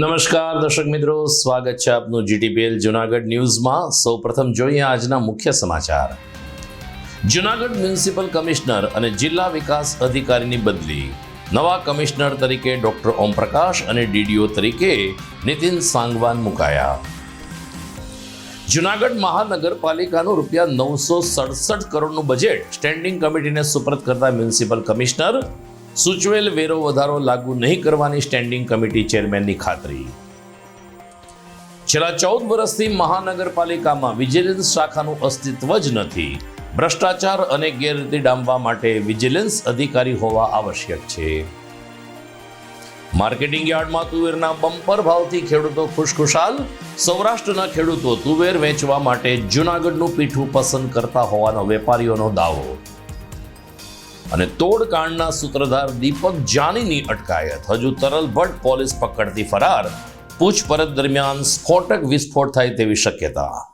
નમસ્કાર દર્શક મિત્રો, સ્વાગત છે આપનું જીટીપીએલ જુનાગઢ ન્યૂઝમાં. સૌપ્રથમ જોઈએ આજના મુખ્ય સમાચાર. જુનાગઢ મ્યુનિસિપલ કમિશનર અને જિલ્લા વિકાસ અધિકારીની બદલી. નવા કમિશનર તરીકે ડોક્ટર ઓમપ્રકાશ અને ડીડીઓ તરીકે નીતિન સાંગવાન મુકાયા. જુનાગઢ મહાનગરપાલિકાનું રૂપિયા નવસો સડસઠ કરોડનું બજેટ સ્ટેન્ડિંગ કમિટીને સુપરત કરતા મ્યુનિસિપલ કમિશનર સૂચવેલ વેરો વધારો લાગુ નહીં કરવાની સ્ટેન્ડિંગ કમિટી ચેરમેનની ખાતરી. છેલ્લા ચૌદ વર્ષથી મહાનગરપાલિકામાં વિજિલન્સ શાખાનું અસ્તિત્વ જ નથી. ભ્રષ્ટાચાર અને ગેરરીતિ ડામવા માટે વિજિલન્સ અધિકારી હોવા આવશ્યક છે. માર્કેટિંગ યાર્ડમાં તુવેરના બમ્પર ભાવથી ખેડૂતો ખુશખુશાલ. સૌરાષ્ટ્રના ખેડૂતો તુવેર વેચવા માટે જૂનાગઢનું પીઠું પસંદ કરતા હોવાનો વેપારીઓનો દાવો. અને તોડકાંડના સૂત્રધાર દીપક જાનીની અટકાયત. હજુ તરલ ભટ્ટ પોલીસ પકડતી ફરાર. પૂછપરછ દરમિયાન સ્ફોટક વિસ્ફોટ થાય તેવી શક્યતા.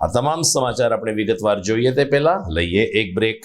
આ તમામ સમાચાર આપણે વિગતવાર જોઈએ તે પહેલા. લઈએ એક બ્રેક.